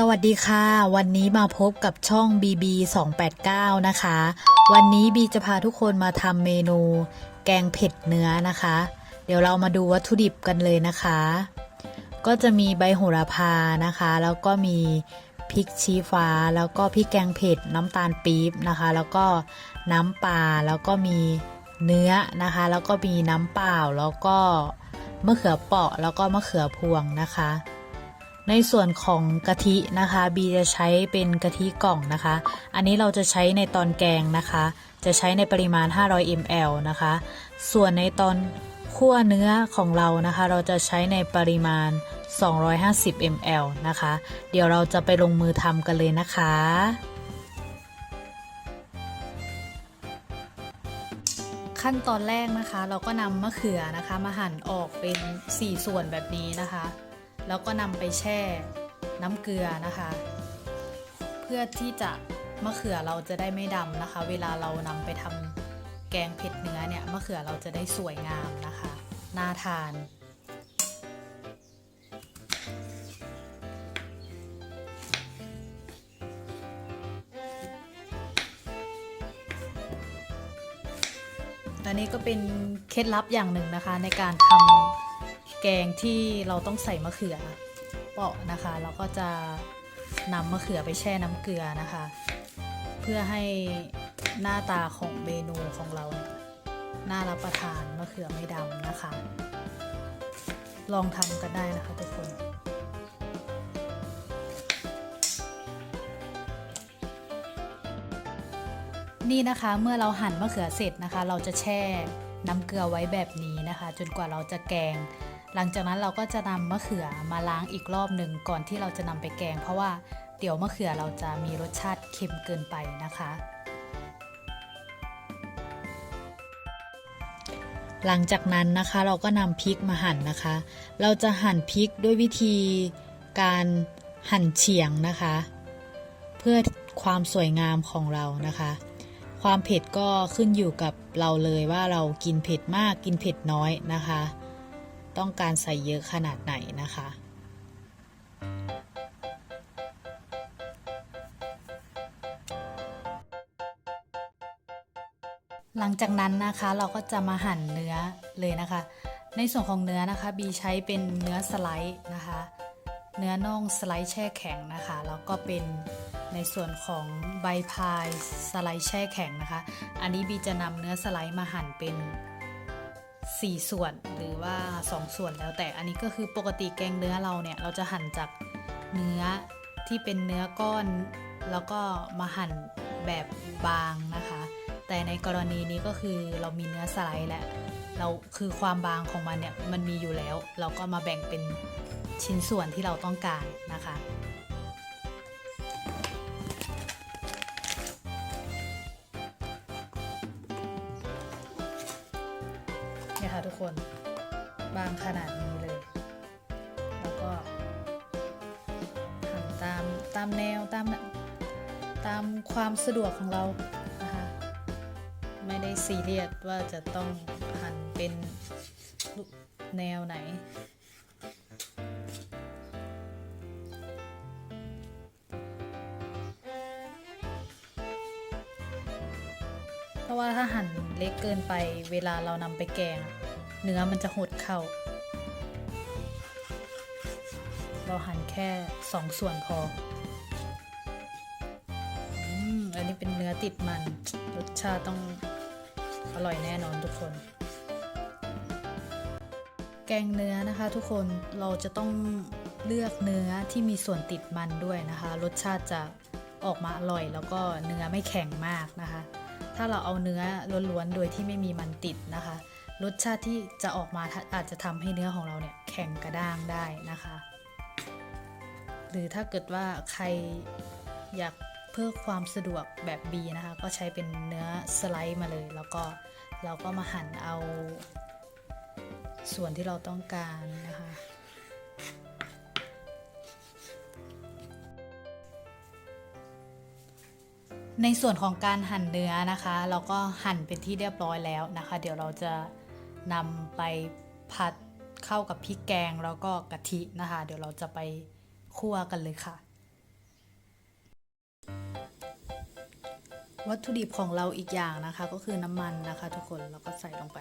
สวัสดีค่ะ วันนี้มาพบกับช่อง BB 289 นะคะ วันนี้บีจะพาทุกคนมาทำเมนู แกงเผ็ดเนื้อนะคะ เดี๋ยวเรามาดูวัตถุดิบกันเลยนะคะ ก็จะมีใบโหระพานะคะ แล้วก็มีพริกชี้ฟ้า แล้วก็พริกแกงเผ็ดน้ำตาลปี๊บนะคะ แล้วก็น้ำปลาแล้วก็มีเนื้อนะคะ แล้วก็มีน้ำเปล่าแล้วก็มะเขือเปราะแล้วก็มะเขือพวงนะคะ ในส่วนของกะทินะคะ บีจะใช้เป็นกะทิกล่องนะคะ อันนี้เราจะใช้ในตอนแกงนะคะ จะใช้ในปริมาณ 500 ml นะคะ ส่วนในตอนคั่วเนื้อของเรานะคะ เราจะใช้ในปริมาณ 250 ml นะคะ เดี๋ยวเราจะไปลงมือทำกันเลยนะคะขั้นตอนแรกนะคะ เราก็นำมะเขือนะคะ มาหั่นออกเป็น 4 ส่วนแบบนี้นะคะ แล้วก็นำไปแช่น้ำเกลือนะคะ เพื่อที่จะมะเขือเราจะได้ไม่ดำนะคะ เวลาเรานำไปทำแกงเผ็ดเนื้อเนี่ยมะเขือเราจะได้สวยงามนะคะน่าทานอันนี้ก็เป็นเคล็ดลับอย่างหนึ่งนะคะในการทำ แกงที่เราต้องใส่มะเขือเปาะนะคะ เราก็จะนำมะเขือไปแช่น้ำเกลือนะคะ เพื่อให้หน้าตาของเมนูของเราน่ารับประทานมะเขือไม่ดำนะคะ ลองทำกันได้นะคะทุกคนนี่นะคะเมื่อเราหั่นมะเขือเสร็จนะคะ เราจะแช่น้ำเกลือไว้แบบนี้นะคะ จนกว่าเราจะแกง หลังจากนั้นเราก็จะนำมะเขือมาล้างอีกรอบหนึ่งก่อนที่เราจะนำไปแกง เพราะว่าเดี๋ยวมะเขือเราจะมีรสชาติเค็มเกินไปนะคะ หลังจากนั้นนะคะเราก็นำพริกมาหั่นนะคะ เราจะหั่นพริกด้วยวิธีการหั่นเฉียงนะคะ เพื่อความสวยงามของเรานะคะ ความเผ็ดก็ขึ้นอยู่กับเราเลยว่าเรากินเผ็ดมากกินเผ็ดน้อยนะคะ ต้องการใส่เยอะขนาดไหนนะคะ หลังจากนั้นนะคะเราก็จะมาหั่นเนื้อเลยนะคะ ในส่วนของเนื้อนะคะบีใช้เป็นเนื้อสไลด์นะคะ เนื้อน่องสไลด์แช่แข็งนะคะแล้วก็เป็นในส่วนของใบพายสไลด์แช่แข็งนะคะ อันนี้บีจะนำเนื้อสไลด์มาหั่นเป็น 4 ส่วนหรือว่า 2 ส่วนแล้วแต่อันนี้ก็คือปกติแกงเนื้อเราเนี่ย เราจะหั่นจากเนื้อที่เป็นเนื้อก้อน แล้วก็มาหั่นแบบบางนะคะ แต่ในกรณีนี้ก็คือเรามีเนื้อสไลด์แหละเราคือความบางของมันเนี่ยมันมีอยู่แล้ว เราก็มาแบ่งเป็นชิ้นส่วนที่เราต้องการนะคะ เนี่ยค่ะทุกคนบางขนาดนี้เลย แล้วก็หันตามตามแนวตามตามความสะดวกของเรานะคะไม่ได้ซีเรียสว่าจะต้องหั่นเป็นแนวไหนเพราะว่าถ้าหั่น เล็กเกินไปเวลาเรานำไปแกง เนื้อมันจะหดเข้า เราหั่นแค่สองส่วนพออันนี้เป็นเนื้อติดมัน รสชาติต้องอร่อยแน่นอนทุกคน แกงเนื้อนะคะทุกคนเราจะต้องเลือกเนื้อที่มีส่วนติดมันด้วยนะคะ รสชาติจะออกมาอร่อยแล้วก็เนื้อไม่แข็งมากนะคะ ถ้าเราเอาเนื้อล้วนๆ โดยที่ไม่มีมันติดนะคะ รสชาติที่จะออกมาอาจจะทำให้เนื้อของเราเนี่ยแข็งกระด้างได้นะคะ หรือถ้าเกิดว่าใครอยากเพื่อความสะดวกแบบบีนะคะ ก็ใช้เป็นเนื้อสไลด์มาเลย แล้วก็เราก็มาหั่นเอาส่วนที่เราต้องการนะคะ ในส่วนของการหั่นเนื้อนะคะ เราก็หั่นเป็นที่เรียบร้อยแล้วนะคะ เดี๋ยวเราจะนำไปผัดเข้ากับพริกแกงแล้วก็กะทินะคะ เดี๋ยวเราจะไปคั่วกันเลยค่ะ วัตถุดิบของเราอีกอย่างนะคะ ก็คือน้ำมันนะคะ ทุกคนเราก็ใส่ลงไป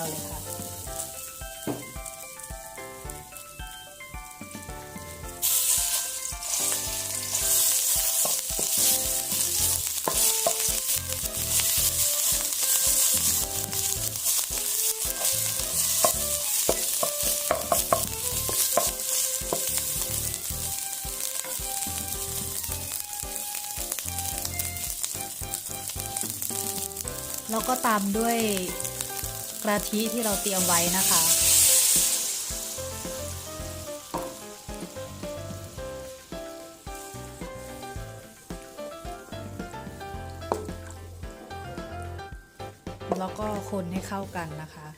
เราเลยค่ะ แล้วก็ตามด้วยะทิที่เราเตรียมไว้นะคะ แล้วก็คนให้เข้ากันนะคะ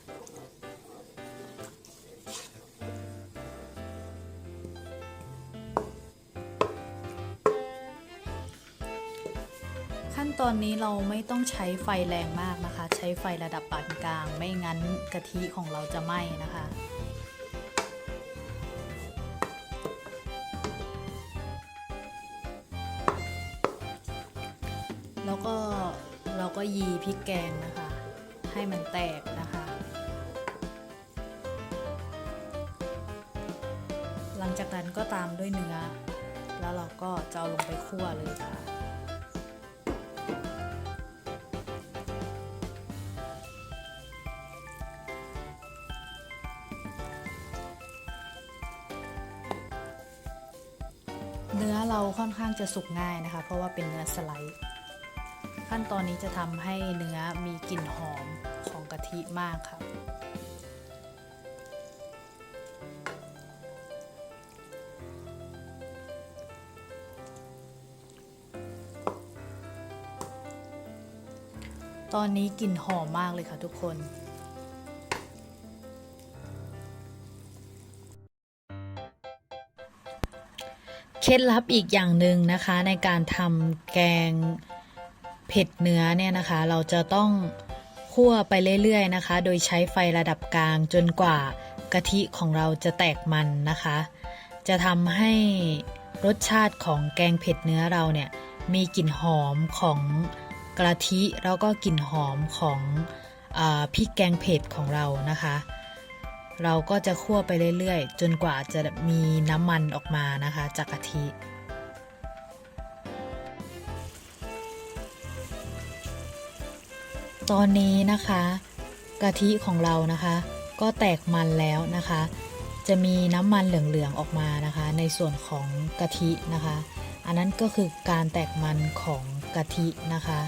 ตอนนี้เราไม่ต้องใช้ไฟแรงมากนะคะ ใช้ไฟระดับปานกลาง ไม่งั้นกะทิของเราจะไหม้นะคะ แล้วก็เราก็ยีพริกแกงนะคะ ให้มันแตกนะคะ หลังจากนั้นก็ตามด้วยเนื้อ แล้วเราก็จะเอาลงไปคั่วเลยค่ะ จะสุกง่ายนะคะ เพราะว่าเป็นเนื้อสไลด์ ขั้นตอนนี้จะทำให้เนื้อมีกลิ่นหอมของกะทิมากค่ะตอนนี้กลิ่นหอมมากเลยค่ะทุกคน เคล็ดลับอีกอย่างหนึ่งนะคะในการทำแกงเผ็ดเนื้อเนี่ยนะคะ เราจะต้องคั่วไปเรื่อยๆนะคะ โดยใช้ไฟระดับกลางจนกว่ากะทิของเราจะแตกมันนะคะ จะทำให้รสชาติของแกงเผ็ดเนื้อเราเนี่ยมีกลิ่นหอมของกะทิแล้วก็กลิ่นหอมของอพริกแกงเผ็ดของเรานะคะ เราก็จะคั่วไปเรื่อยๆ จนกว่าจะมีน้ำมันออกมานะคะ จากกะทิ ตอนนี้นะคะกะทิของเรานะคะ ก็แตกมันแล้วนะคะ จะมีน้ำมันเหลืองๆออกมานะคะ ในส่วนของกะทินะคะ อันนั้นก็คือการแตกมันของกะทินะคะ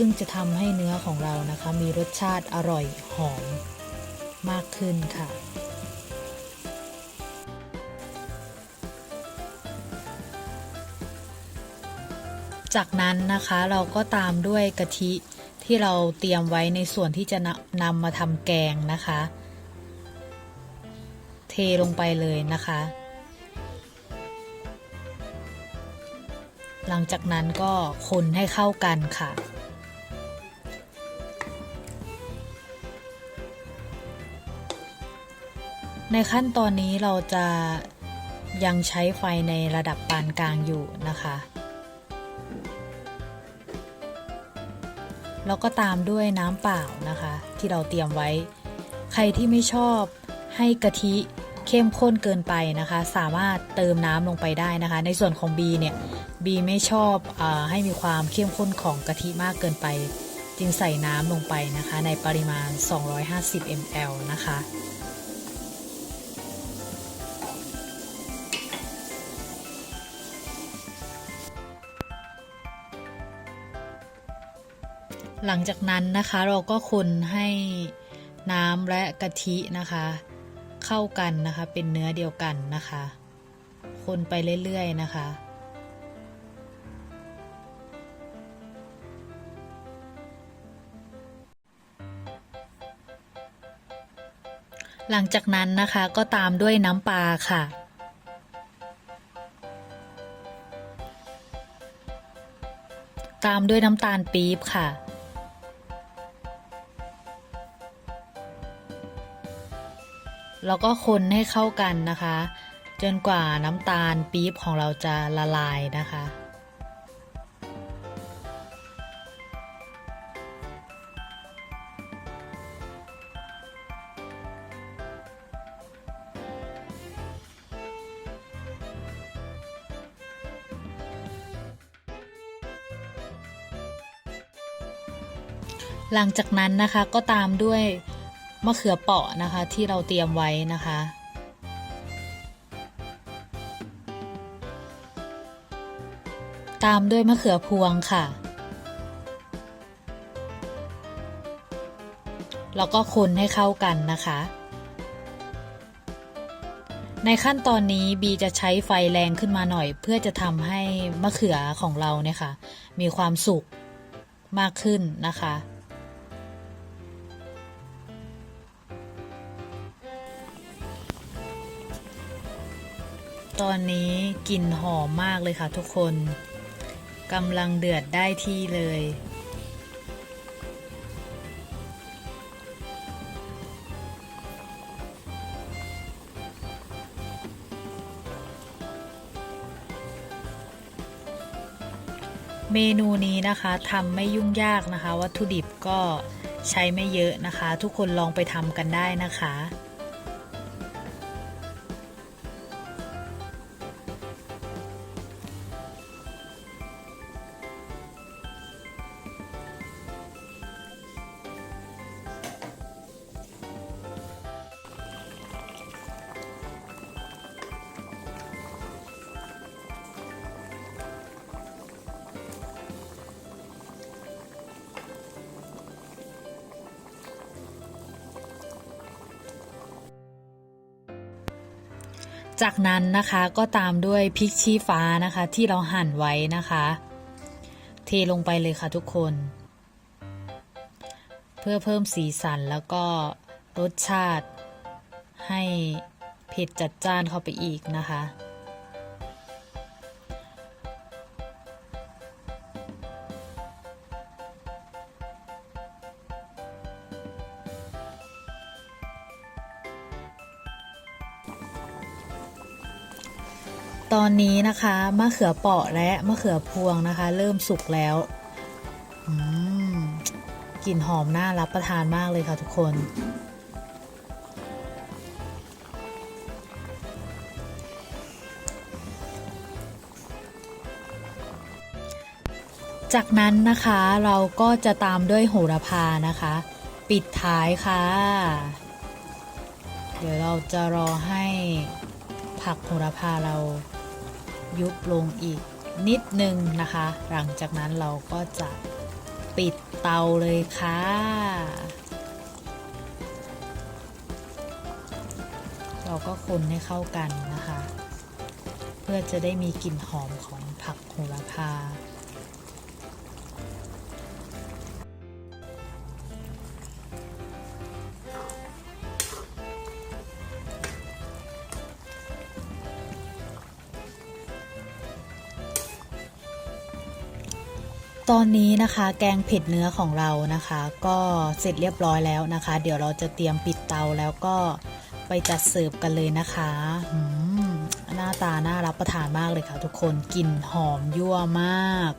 ซึ่งจะทำให้เนื้อของเรานะคะ มีรสชาติอร่อยหอมมากขึ้นค่ะ จากนั้นนะคะเราก็ตามด้วยกะทิที่เราเตรียมไว้ในส่วนที่จะนำนำมาทำแกงนะคะ เทลงไปเลยนะคะ หลังจากนั้นก็คนให้เข้ากันค่ะ ในขั้นตอนนี้เราจะยังใช้ไฟในระดับปานกลางอยู่นะคะ แล้วก็ตามด้วยน้ำเปล่านะคะ ที่เราเตรียมไว้ ใครที่ไม่ชอบให้กะทิเข้มข้นเกินไปนะคะ สามารถเติมน้ำลงไปได้นะคะ ในส่วนของบีเนี่ยบีไม่ชอบอให้มีความเข้มข้นของกะทิมากเกินไป จึงใส่น้ำลงไปนะคะ ในปริมาณ 250 ml นะคะ หลังจากนั้นนะคะเราก็คนให้น้ำและกะทินะคะ เข้ากันนะคะเป็นเนื้อเดียวกันนะคะ คนไปเรื่อยๆนะคะหลังจากนั้นนะคะก็ตามด้วยน้ำปลาค่ะ ตามด้วยน้ำตาลปี๊บค่ะ แล้วก็คนให้เข้ากันนะคะ จนกว่าน้ำตาลปี๊บของเราจะละลายนะคะ หลังจากนั้นนะคะก็ตามด้วย มะเขือเปราะนะคะที่เราเตรียมไว้นะคะตามด้วยมะเขือพวงค่ะ แล้วก็คนให้เข้ากันนะคะ ในขั้นตอนนี้บีจะใช้ไฟแรงขึ้นมาหน่อย เพื่อจะทำให้มะเขือของเราเนี่ยค่ะ มีความสุกมากขึ้นนะคะ ตอนนี้กลิ่นหอมมากเลยค่ะทุกคนกำลังเดือดได้ที่เลย เมนูนี้นะคะทำไม่ยุ่งยากนะคะ วัตถุดิบก็ใช้ไม่เยอะนะคะ ทุกคนลองไปทำกันได้นะคะ จากนั้นนะคะก็ตามด้วยพริกชี้ฟ้านะคะที่เราหั่นไว้นะคะ เทลงไปเลยค่ะทุกคน เพื่อเพิ่มสีสันแล้วก็รสชาติให้เผ็ดจัดจ้านเข้าไปอีกนะคะ นี้นะคะมะเขือเปราะและมะเขือพวงนะคะ เริ่มสุกแล้วกลิ่นหอมน่ารับประทานมากเลยค่ะทุกคน จากนั้นนะคะเราก็จะตามด้วยโหระพานะคะ ปิดท้ายค่ะ เดี๋ยวเราจะรอให้ผักโหระพาเรา ยุบลงอีกนิดนึงนะคะ หลังจากนั้นเราก็จะปิดเตาเลยค่ะ เราก็คนให้เข้ากันนะคะ เพื่อจะได้มีกลิ่นหอมของผักโหระพา ตอนนี้นะคะแกงเผ็ดเนื้อของเรานะคะ ก็เสร็จเรียบร้อยแล้วนะคะ เดี๋ยวเราจะเตรียมปิดเตาแล้วก็ไปจัดเสิร์ฟกันเลยนะคะอืมหน้าตาน่ารับประทานมากเลยค่ะทุกคนกลิ่นหอมยั่วมาก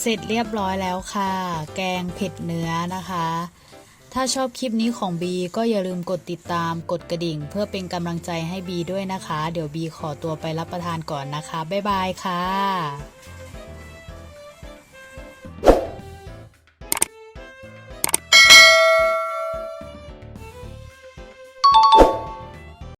เสร็จเรียบร้อยแล้วค่ะ แกงเผ็ดเนื้อนะคะ ถ้าชอบคลิปนี้ของบีก็อย่าลืมกดติดตามกดกระดิ่ง เพื่อเป็นกำลังใจให้บีด้วยนะคะ เดี๋ยวบีขอตัวไปรับประทานก่อนนะคะ บ๊ายบายค่ะ